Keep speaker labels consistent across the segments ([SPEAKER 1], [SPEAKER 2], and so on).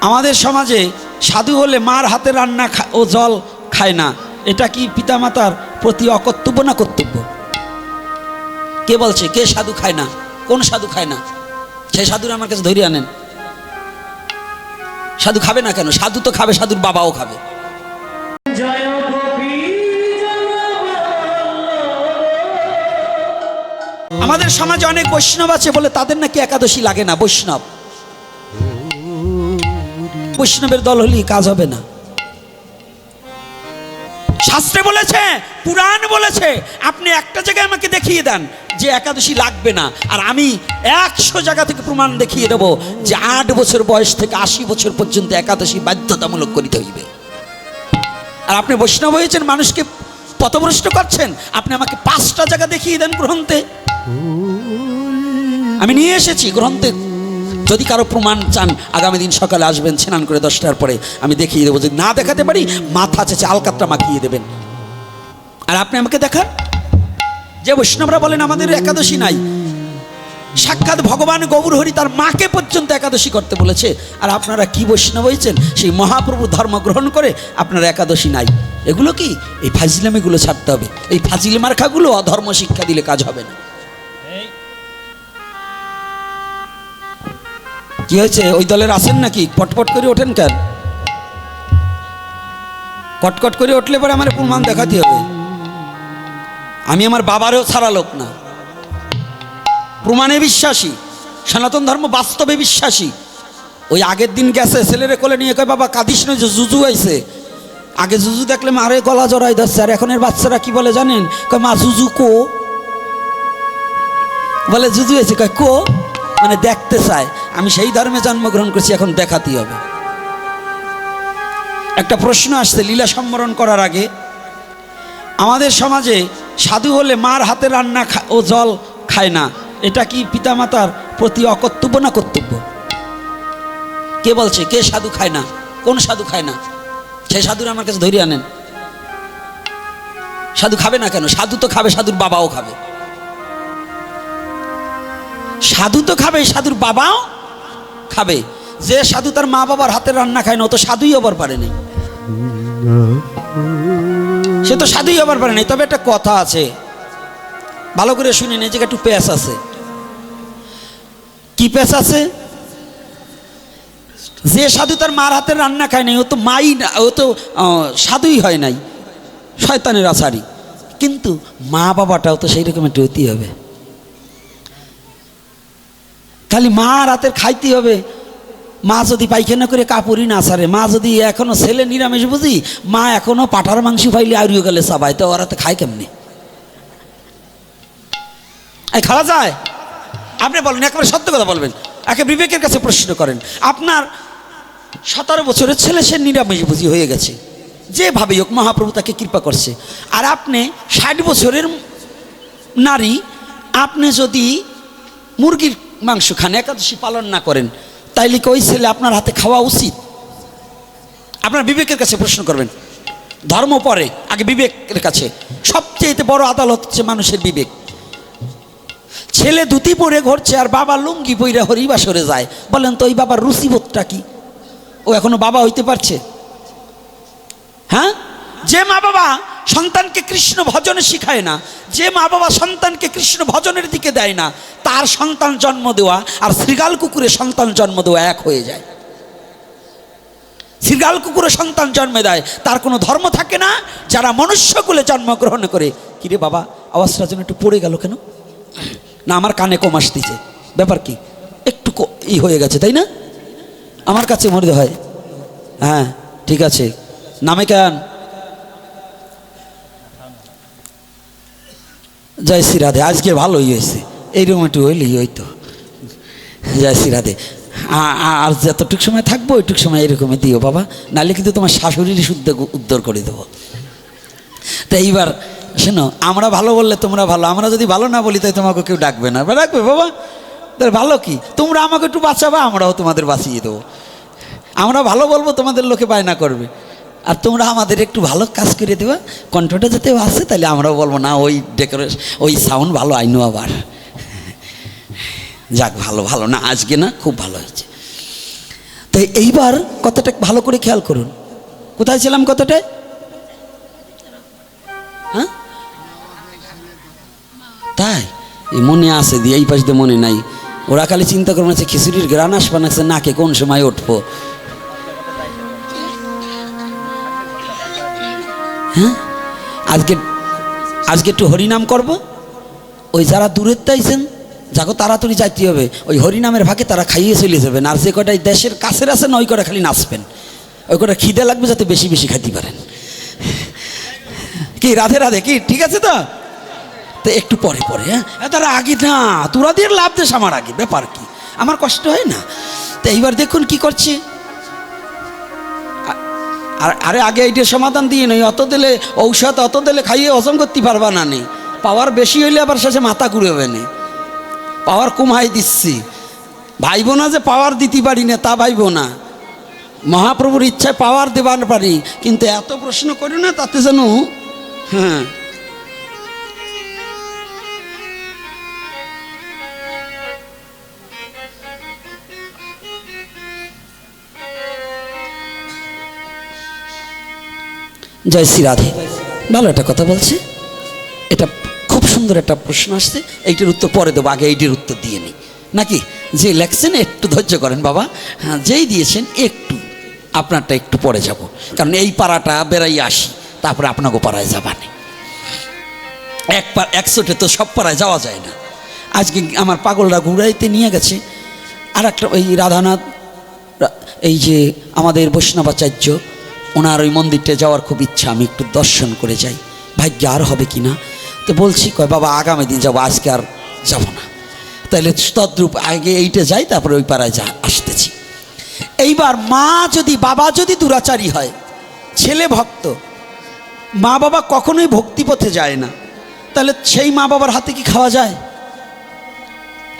[SPEAKER 1] আমাদের সমাজে সাধু হলে মার হাতে রান্না ও জল খায় না। এটা কি পিতামাতার প্রতি অকর্তব্য না কর্তব্য? কে বলছে, কে সাধু খায় না? কোন সাধু খায় না? সে সাধুর আমার কাছে ধরিয়ে আনেন। সাধু খাবে না কেন? সাধু তো খাবে, সাধুর বাবাও খাবে। আমাদের সমাজে অনেক বৈষ্ণব আছে বলে তাদের নাকি একাদশী লাগে না, বৈষ্ণব। বৈষ্ণবের দল হলেই কাজ হবে না। শাস্ত্রে বলেছে, পুরাণ বলেছে, আপনি একটা জায়গায় আমাকে দেখিয়ে দেন যে একাদশী লাগবে না। আর আমি একশো জায়গা থেকে প্রমাণ দেখিয়ে দেবো যে আট বছর বয়স থেকে আশি বছর পর্যন্ত একাদশী বাধ্যতামূলক করিতে হইবে। আর আপনি বৈষ্ণব হয়েছেন, মানুষকে পথভ্রষ্ট করছেন, আপনি আমাকে পাঁচটা জায়গা দেখিয়ে দেন গ্রন্থে। আমি নিয়ে এসেছি গ্রন্থে। যদি কারও প্রমাণ চান, আগামী দিন সকালে আসবেন, স্নান করে দশটার পরে আমি দেখিয়ে দেবো যদি না দেখাতে পারি, মাথা চেঁচে আলকাতটা মাখিয়ে দেবেন। আর আপনি আমাকে দেখান। যে বৈষ্ণবরা বলেন, আমাদের একাদশী নাই। সাক্ষাৎ ভগবান গৌরহরি তার মাকে পর্যন্ত একাদশী করতে বলেছে। আর আপনারা কি বৈষ্ণব হয়েছেন? সেই মহাপ্রভু ধর্ম গ্রহণ করে আপনারা একাদশী নাই। এগুলো কি? এই ফাজিলামিগুলো ছাড়তে হবে। এই ফাজিল মার্খাগুলো অধর্ম শিক্ষা দিলে কাজ হবে না। কি হয়েছে? ওই দলের আছেন নাকি? পটপট করে ওঠেন কেন? কটকট করে উঠলে পরে আমার প্রমাণ দেখাতে হবে। আমি আমার বাবারও ছাড়া লোক না। প্রমাণে বিশ্বাসী, সনাতন ধর্ম বাস্তবে বিশ্বাসী। ওই আগের দিন গেছে, ছেলেরে কোলে নিয়ে কয়, বাবা, কাঁদিস না যে জুজু আইছে। আগে জুজু দেখলে মারে গলা জড়াই ধরছে, আর এখনের বাচ্চারা কি বলে জানেন? কয়, মা, জুজু কো? বলে, জুজু হয়েছে কয়, কো? মানে দেখতে চায়। আমি সেই ধর্মে জন্মগ্রহণ করছি, এখন দেখাতেই হবে। একটা প্রশ্ন আসছে লীলা সম্বরণ করার আগে। আমাদের সমাজে সাধু হলে মার হাতে রান্না ও জল খায় না। এটা কি পিতামাতার প্রতি অকর্তব্য না কর্তব্য? কে বলছে, কে সাধু খায় না? কোন সাধু খায় না? সে সাধুর আমার কাছে ধরে আনেন। সাধু খাবে না কেন? সাধু তো খাবে, সাধুর বাবাও খাবে। সাধু তো খাবে, সাধুর বাবাও খাবে। যে সাধু তার মা বাবার হাতের রান্না খায় না, ও তো সাধুই হবার পারে নাই। সে তো সাধুই হবার পারে নাই। তবে একটা কথা আছে। ভালো করে শুনে এই জায়গায় একটু প্যাস আছে। কি প্যাস আছে? যে সাধু তার মার হাতের রান্না খায় নাই, ও তো মাই না, ও তো সাধুই হয় নাই। শয়তানের আচারি কিন্তু মা বাবাটাও তো সেই রকম একটু হতেই হবে। খালি মা রাতের খাইতে হবে। মা যদি পায়খানা করে কাপড়ই না সারে, মা যদি এখনও ছেলে নিরামিষ বুঝি, মা এখনও পাঠার মাংস পাইলে আউরিও গেলে সবাই তো ওরা তো খায় কেমনি? খাওয়া যায়, আপনি বলেন, একেবারে সত্য কথা বলবেন। একে বিবেকের কাছে প্রশ্ন করেন, আপনার সতেরো বছরের ছেলে সে নিরামিষ বুঝি হয়ে গেছে। যেভাবেই হোক, মহাপ্রভু তাকে কৃপা করছে। আর আপনি ষাট বছরের নারী, আপনি যদি মুরগির মাংস খান একাদশী পালন না করেন, তাইলে কি ওই ছেলে আপনার হাতে খাওয়া উচিত? আপনার বিবেকের কাছে প্রশ্ন করবেন, ধর্ম পরে, আগে বিবেকের কাছে। সবচেয়ে বড় আদালত হচ্ছে মানুষের বিবেক। ছেলে ধুতি পরে ঘুরছে আর বাবা লুঙ্গি পইরা হরিবাসরে যায়। বলেন তো ওই বাবার রুচিবোধটা কি? ও এখনও বাবা হইতে পারছে? হ্যাঁ? যে মা বাবা সন্তানকে কৃষ্ণ ভজনে শিখায় না, যে মা বাবা সন্তানকে কৃষ্ণ ভজনের দিকে দেয় না, তার সন্তান জন্ম দেওয়া আর শ্রীগাল কুকুরে সন্তান জন্ম দেওয়া এক হয়ে যায়। শ্রীগাল কুকুরে সন্তান জন্মে দেয়, তার কোনো ধর্ম থাকে না, যারা মনুষ্যকুলে জন্মগ্রহণ করে। কিরে বাবা, আওয়াজটা যেন একটু পড়ে গেল কেন? না, আমার কানে কম আসতেছে। ব্যাপার কি? একটু ই হয়ে গেছে, তাই না? আমার কাছে মনে হয়। হ্যাঁ ঠিক আছে। নামে কেন? জয় শ্রী রাধে, আজকে ভালোই হয়েছে। এইরকম একটু হইলেই হইতো। জয় শ্রী রাধে। আ- আ- আর যতটুক সময় থাকব, ওইটুক সময় এরকমই দিও বাবা। নাহলে কিন্তু তোমার শাশুড়ির শুদ্ধ উদ্ধার করে দেবো। তো এইবার, শোনো, আমরা ভালো বললে তোমরা ভালো, আমরা যদি ভালো না বলি, তাই তোমাকে কেউ ডাকবে না। ডাকবে বাবা। তার ভালো কি? তোমরা আমাকে একটু বাঁচাবা, আমরাও তোমাদের বাঁচিয়ে দেবো। আমরা ভালো বলব, তোমাদের লোকে বায়না করবে। আর তোমরা আমাদের একটু ভালো কাজ করে দেবা, কণ্ঠটা যাতে আসে তাহলে আমরাও বলব, না, ওই ডেকোরেশন ওই সাউন্ড ভালো আইনো আবার। যাক, ভালো ভালো, না, আজকে না, খুব ভালো হয়েছে। তো এইবার কথাটা ভালো করে খেয়াল করুন। কোথায় ছিলাম কথাটা? হ্যাঁ? তাই? মনে আছে, দিয়ে এই পাশ দিয়ে মনে নাই। ওরা খালি চিন্তা করবে খিচুড়ির গ্রান আসবা না নাকে কোন সময় উঠবো। হ্যাঁ? আজকে আজকে একটু হরিনাম করব। ওই যারা দূরের তাইছেন যাকে তাড়াতাড়ি যাইতে হবে। ওই হরিনামের ভাগে তারা খাইয়ে চলে যাবেন। আর যে কটাই দেশের কাছের আছেন ওই কটা খালি নাচবেন। ওই কটা খিদে লাগবে যাতে বেশি বেশি খাইতে পারেন। কি, রাধে রাধে, কি, ঠিক আছে তো? তো একটু পরে পরে হ্যাঁ? তারা আগে না তোরা দিয়ে লাভ দেশ আমার আগে, ব্যাপার কি? আমার কষ্ট হয় না। তো এইবার দেখুন কি করছে। আর আরে আগে এইটা সমাধান দিয়ে নেই, অত দিলে ঔষধ, অত দিলে খাইয়ে হজম করতে পারবা না নেই পাওয়ার বেশি হইলে আবার শেষে মাথা ঘুরবে না। পাওয়ার কমাই দিচ্ছি। ভাইব না যে পাওয়ার দিতে পারি না, তা ভাইব না। মহাপ্রভুর ইচ্ছায় পাওয়ার দেবার পারি, কিন্তু এত প্রশ্ন করি না, তাতে যেন হ্যাঁ জয় শ্রী রাধে। ভালো একটা কথা বলছে। এটা খুব সুন্দর একটা প্রশ্ন আসছে। এইটির উত্তর পরে দেবো, আগে এইটির উত্তর দিয়ে নিই। নাকি? যে লেখছেন, একটু ধৈর্য করেন বাবা। হ্যাঁ যেই দিয়েছেন, একটু, আপনারটা একটু পরে যাব। কারণ এই পাড়াটা বেড়াই আসি, তারপরে আপনাকে পাড়ায় যাবানে এক পা, একশোটে তো সব পাড়ায় যাওয়া যায় না। আজকে আমার পাগলরা ঘুরাইতে নিয়ে গেছে। আর একটা ওই রাধানাথ এই যে আমাদের বৈষ্ণবাচার্য ওনার ওই মন্দিরটা যাওয়ার খুব ইচ্ছা, আমি একটু দর্শন করে যাই। ভাগ্য আর হবে কি না? তো বলছি, কয়, বাবা, আগামী দিন যাব, আজকে আর যাব না। তাহলে তদ্রূপ আগে এইটা যাই, তারপরে ওই পাড়ায় যা, আসতেছি। এইবার মা যদি, বাবা যদি দুরাচারী হয়, ছেলে ভক্ত, মা বাবা কখনোই ভক্তিপথে যায় না। তাহলে সেই মা বাবার হাতে কি খাওয়া যায়?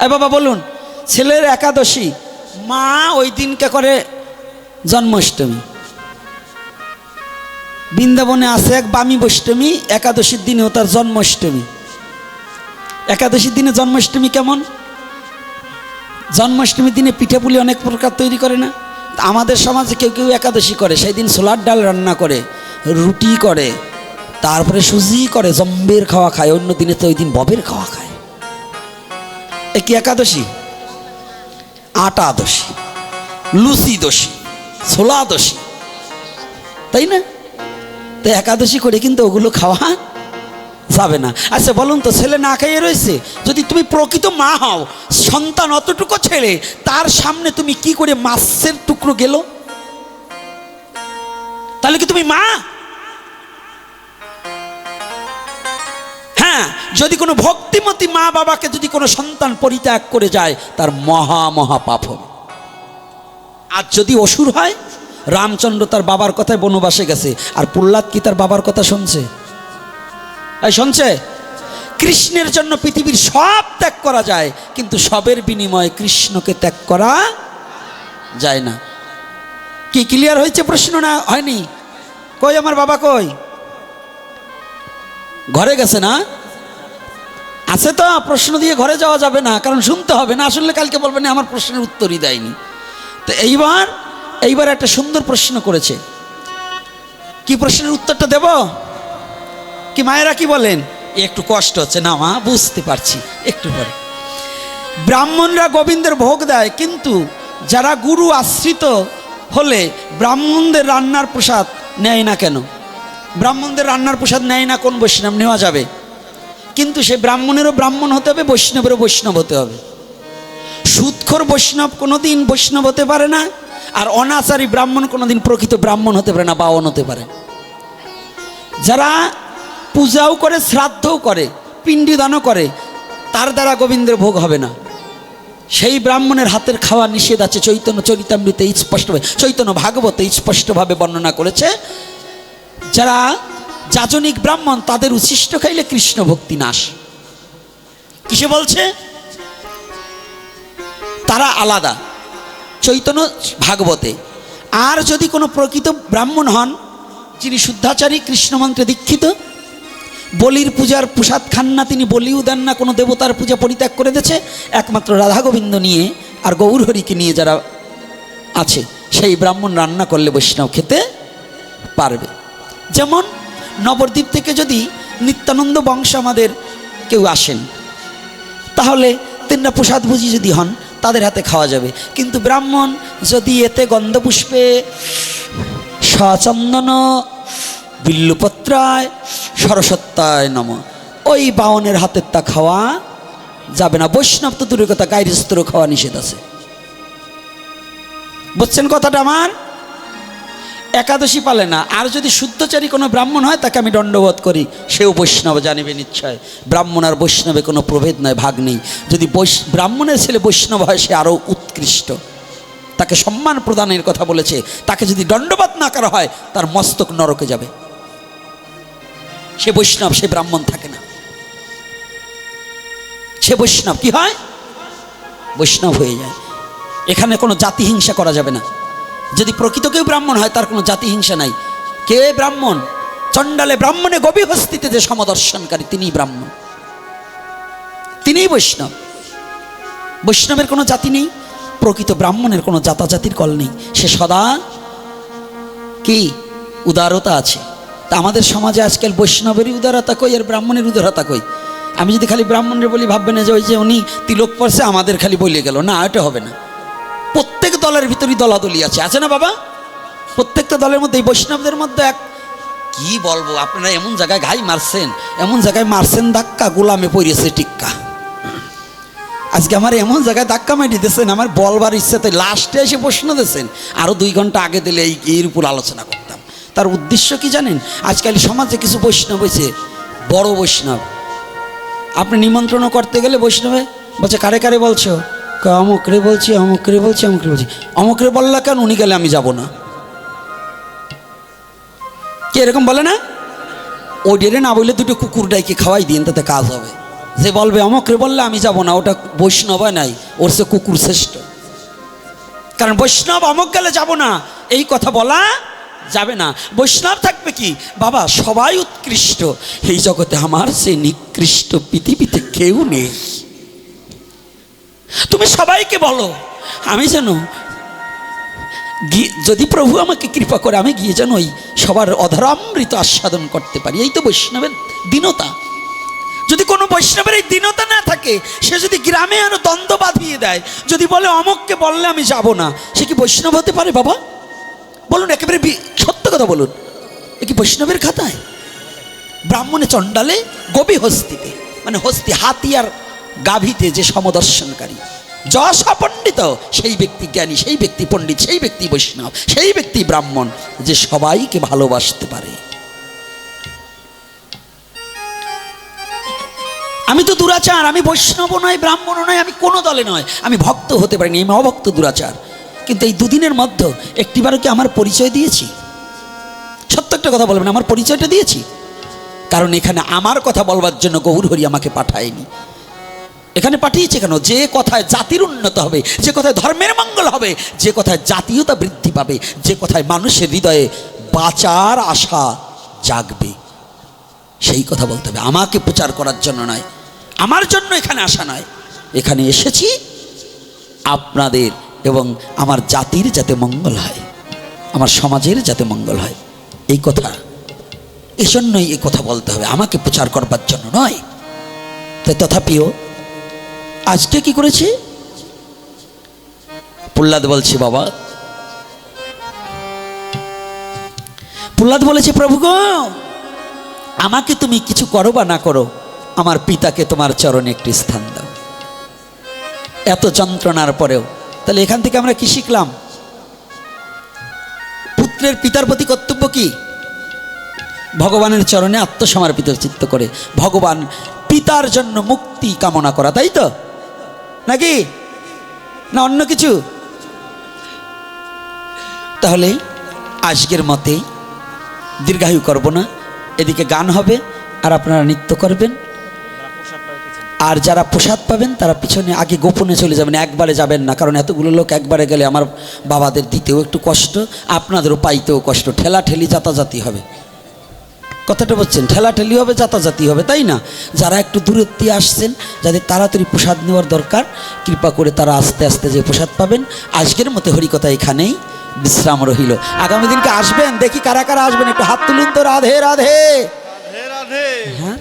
[SPEAKER 1] এ বাবা, বলুন, ছেলের একাদশী, মা ওই দিনকে করে জন্মাষ্টমী। বৃন্দাবনে আছে এক বামী বৈষ্টমী একাদশীর দিনেও তার জন্মাষ্টমী। একাদশীর দিনে জন্মাষ্টমী কেমন? জন্মাষ্টমীর দিনে পিঠেপুলি অনেক প্রকার তৈরি করে না? আমাদের সমাজে কেউ কেউ একাদশী করে সেই দিন ছোলার ডাল রান্না করে, রুটি করে, তারপরে সুজি করে, জম্বের খাওয়া খায়, অন্য দিনে তো ওই দিন ববের খাওয়া খায়। এ কি একাদশী? আটা দোষী লুচি দোষী ছোলা দোষী তাই না? তো একাদশী করে কিন্তু ওগুলো খাওয়া যাবে না। আচ্ছা বলুন তো, ছেলে না খাইয়ে রয়েছে? যদি তুমি প্রকৃত মা হও, সন্তান অতটুকু ছেড়ে তার সামনে তুমি কি করে মাছের টুকরো গেল? তাহলে কি তুমি মা? হ্যাঁ যদি কোনো ভক্তিমতী মা বাবাকে যদি কোনো সন্তান পরিত্যাগ করে যায়, তার মহা মহা পাপ হবে। আর যদি অসুর হয় রামচন্দ্র তার বাবার কথায় বনবাসে গেছে। আর প্রহ্লাদ কি তার বাবার কথা শুনছে? শুনছে? কৃষ্ণের জন্য পৃথিবীর সব ত্যাগ করা যায়, কিন্তু সবের বিনিময়ে কৃষ্ণকে ত্যাগ করা যায় না। কি ক্লিয়ার হয়েছে প্রশ্ন না? হয়নি? কই আমার বাবা কই? ঘরে গেছে না? আছে তো, প্রশ্ন দিয়ে ঘরে যাওয়া যাবে না, কারণ শুনতে হবে না। আসলে কালকে বলবেন আমার প্রশ্নের উত্তরই দেয়নি। তো এইবার এইবার একটা সুন্দর প্রশ্ন করেছে। কি প্রশ্নের উত্তরটা দেব? কি মায়েরা কি বলেন? একটু কষ্ট হচ্ছে। না মা, বুঝতে পারছি। একটু পরে। ব্রাহ্মণরা গোবিন্দের ভোগ দেয়, কিন্তু যারা গুরু আশ্রিত হলে ব্রাহ্মণদের রান্নার প্রসাদ নেয় না কেন? ব্রাহ্মণদের রান্নার প্রসাদ নেয় না কোন বৈষ্ণব? নেওয়া যাবে। কিন্তু সে ব্রাহ্মণেরও ব্রাহ্মণ হতে হবে, বৈষ্ণবেরও বৈষ্ণব হতে হবে। সুৎখর বৈষ্ণব কোনোদিন বৈষ্ণব হতে পারে না। আর অনাচারী ব্রাহ্মণ কোনোদিন প্রকৃত ব্রাহ্মণ হতে পারে না বাওন হতে পারে। যারা পূজাও করে, শ্রাদ্ধও করে, পিণ্ডিদানও করে, তার দ্বারা গোবিন্দের ভোগ হবে না। সেই ব্রাহ্মণের হাতের খাওয়া নিষেধ আছে, চৈতন্য চরিতামৃতে স্পষ্টভাবে, চৈতন্য ভাগবতে স্পষ্টভাবে বর্ণনা করেছে। যারা যাজনিক ব্রাহ্মণ, তাদের উচ্ছিষ্ট খাইলে কৃষ্ণ ভক্তি নাশ। কিসে বলছে? তারা আলাদা। চৈতন্য ভাগবতে। আর যদি কোনো প্রকৃত ব্রাহ্মণ হন, যিনি শুদ্ধাচারী কৃষ্ণমন্ত্রে দীক্ষিত, বলির পূজার প্রসাদ খান না, তিনি বলিও দেন না, কোনো দেবতার পূজা পরিত্যাগ করে দিয়েছে, একমাত্র রাধা গোবিন্দ নিয়ে আর গৌরহরিকে নিয়ে যারা আছে, সেই ব্রাহ্মণ রান্না করলে বৈষ্ণব খেতে পারবে। যেমন নবদ্বীপ থেকে যদি নিত্যানন্দ বংশ আমাদের কেউ আসেন, তাহলে তিনটা প্রসাদ ভুজি যদি হন তাদের হাতে খাওয়া যাবে। কিন্তু ব্রাহ্মণ, যদি এতে গন্ধপুষ্পে সচন্দন বিল্লুপত্রায় সরস্বত্যায় নম। ওই বাউনের হাতের তা খাওয়া যাবে না। বৈষ্ণব তো দূরের কথা গাইরস্তর খাওয়া নিষেধ আছে। বুঝছেন কথাটা আমার? একাদশী পালে না। আর যদি শুদ্ধচারী কোনো ব্রাহ্মণ হয়, তাকে আমি দণ্ডবোধ করি। সেও বৈষ্ণব জানিবে নিশ্চয়। ব্রাহ্মণ আর বৈষ্ণবে কোনো প্রভেদ নয়, ভাগ নেই। যদি ব্রাহ্মণের ছেলে বৈষ্ণব হয়, সে আরও উৎকৃষ্ট। তাকে সম্মান প্রদানের কথা বলেছে। তাকে যদি দণ্ডবাদ না করা হয়, তার মস্তক নরকে যাবে। সে বৈষ্ণব, সে ব্রাহ্মণ থাকে না। সে বৈষ্ণব কি হয়? বৈষ্ণব হয়ে যায়। এখানে কোনো জাতি হিংসা করা যাবে না। যদি প্রকৃত কেউ ব্রাহ্মণ হয়, তার কোনো জাতি হিংসা নাই। কে ব্রাহ্মণ? চণ্ডালে ব্রাহ্মণে গভীর হস্তিতে যে সমদর্শনকারী, তিনিই ব্রাহ্মণ। তিনিই বৈষ্ণব। বৈষ্ণবের কোনো জাতি নেই, প্রকৃত ব্রাহ্মণের কোনো জাতাজাতির কল নেই। সে সদা কি? উদারতা আছে। তা আমাদের সমাজে আজকাল বৈষ্ণবেরই উদারতা কই আর ব্রাহ্মণের উদারতা কই? আমি যদি খালি ব্রাহ্মণের বলি, ভাববে না যে ওই যে উনি তিলক পরছে, আমাদের খালি বলে গেল। না, এটা হবে না। দলের ভিতরই দলাদলি আছে। আছে না বাবা? প্রত্যেকটা দলের মধ্যে, এই বৈষ্ণবদের মধ্যে এক কি বলব, আপনারা এমন জায়গায় ঘাই মারছেন, এমন জায়গায় মারছেন ধাক্কা, গোলামে পড়িয়েছে টিক্কা। আজকে আমার এমন জায়গায় ধাক্কা মারি দিয়েছেন আমার বলবার ইচ্ছাতে লাস্টে এসে প্রশ্ন দিয়েছেন আরও দুই ঘণ্টা আগে দিলে এই এর উপর আলোচনা করতাম। তার উদ্দেশ্য কি জানেন? আজকাল সমাজে কিছু বৈষ্ণব হয়েছে, বড় বৈষ্ণব। আপনি নিমন্ত্রণ করতে গেলে বৈষ্ণবে বলছে, কারে কারে বলছো? অমুকরে বলছি অমুকরে বলছি অমুকরে বলছি। অমুকরে বললা কেন? উনি গেলে আমি যাব না। কে, এরকম বলে না? ও ডেরে না বললে দুটো কুকুর ডাইকে খাওয়াই দিন তাতে কাজ হবে। যে বলবে, অমুকরে বললে আমি যাব না, ওটা বৈষ্ণব নাই, ওর সে কুকুর শ্রেষ্ঠ। কারণ বৈষ্ণব অমুক গেলে যাব না, এই কথা বলা যাবে না। বৈষ্ণব থাকবে কি? বাবা, সবাই উৎকৃষ্ট। এই জগতে আমার সে নিকৃষ্ট পৃথিবীতে কেউ নেই। তুমি সবাইকে বলো, আমি যেন যদি প্রভু আমাকে কৃপা করে, আমি গিয়ে যেন ওই সবার অধরামৃত আস্বাদন করতে পারি। এই তো বৈষ্ণবের দীনতা। যদি কোনো বৈষ্ণবের এই দীনতা না থাকে, সে যদি গ্রামে আরও দ্বন্দ্ব বাঁধিয়ে দেয়, যদি বলে অমককে বললে আমি যাব না, সে কি বৈষ্ণব হতে পারে বাবা? বলুন, একেবারে সত্য কথা বলুন। এ কি বৈষ্ণবের খাতায়? ব্রাহ্মণে চণ্ডালে গবি হস্তিতে মানে হস্তি হাতি আর গাভীতে যে সমদর্শনকারী। যশ পণ্ডিত সেই ব্যক্তি জ্ঞানী, সেই ব্যক্তি পণ্ডিত, সেই ব্যক্তি বৈষ্ণব, সেই ব্যক্তি ব্রাহ্মণ, যে সবাইকে ভালোবাসতে পারে। আমি তো দুরাচার, আমি বৈষ্ণব নয় ব্রাহ্মণ নয় আমি কোনো দলে নয় আমি ভক্ত হতে পারিনি, আমি অভক্ত দুরাচার। কিন্তু এই দুদিনের মধ্যে একটিবারও কি আমার পরিচয় দিয়েছি? সত্য একটা কথা বলবেন, আমার পরিচয়টা দিয়েছি? কারণ এখানে আমার কথা বলবার জন্য গৌর হরি আমাকে পাঠায়নি। এখানে পাঠিয়েছে কেন? যে কথায় জাতির উন্নত হবে, যে কথায় ধর্মের মঙ্গল হবে, যে কথায় জাতীয়তা বৃদ্ধি পাবে, যে কথায় মানুষের হৃদয়ে বাঁচার আশা জাগবে। সেই কথা বলতে হবে। আমাকে প্রচার করার জন্য নয়, আমার জন্য এখানে আসা নয়। এখানে এসেছি আপনাদের এবং আমার জাতির যাতে মঙ্গল হয়, আমার সমাজের যাতে মঙ্গল হয়। এই কথা, এজন্যই এই কথা বলতে হবে। আমাকে প্রচার করবার জন্য নয়। তো তথাপিও আজকে কি করেছি? প্রহ্লাদ বলছি, বাবা। প্রহ্লাদ বলেছে, প্রভু গো, আমাকে তুমি কিছু করো বা না করো, আমার পিতাকে তোমার চরণে একটি স্থান দাও। এত যন্ত্রণার পরেও, তাহলে এখান থেকে আমরা কি শিখলাম? পুত্রের পিতার প্রতি কর্তব্য কি? ভগবানের চরণে আত্মসমর্পিত চিত্ত করে, ভগবান পিতার জন্য মুক্তি কামনা করা, তাই তো? নাকি? না, অন্য কিছু? তাহলে আজকের মতে দীর্ঘায়ু করব না। এদিকে গান হবে আর আপনারা নৃত্য করবেন। আর যারা প্রসাদ পাবেন, তারা পিছনে আগে গোপনে চলে যাবেন, একবারে যাবেন না। কারণ এতগুলো লোক একবারে গেলে আমার বাবাদের দিতেও একটু কষ্ট, আপনাদেরও পাইতেও কষ্ট। ঠেলা ঠেলি যাতাযাতি হবে। কথাটা বলছেন ঠেলাঠেলি হবে যাতাযাতি হবে তাই না? যারা একটু দূরের দিয়ে আসছেন যাদের তাড়াতাড়ি প্রসাদ নেওয়ার দরকার কৃপা করে তারা আস্তে আস্তে যে প্রসাদ পাবেন। আজকের মতো হরিকথা এখানেই বিশ্রাম রহিল। আগামী দিনকে আসবেন দেখি কারা কারা আসবেন একটু হাত তুলুন তো রাধে রাধে।
[SPEAKER 2] রাধে রাধে।
[SPEAKER 1] হ্যাঁ?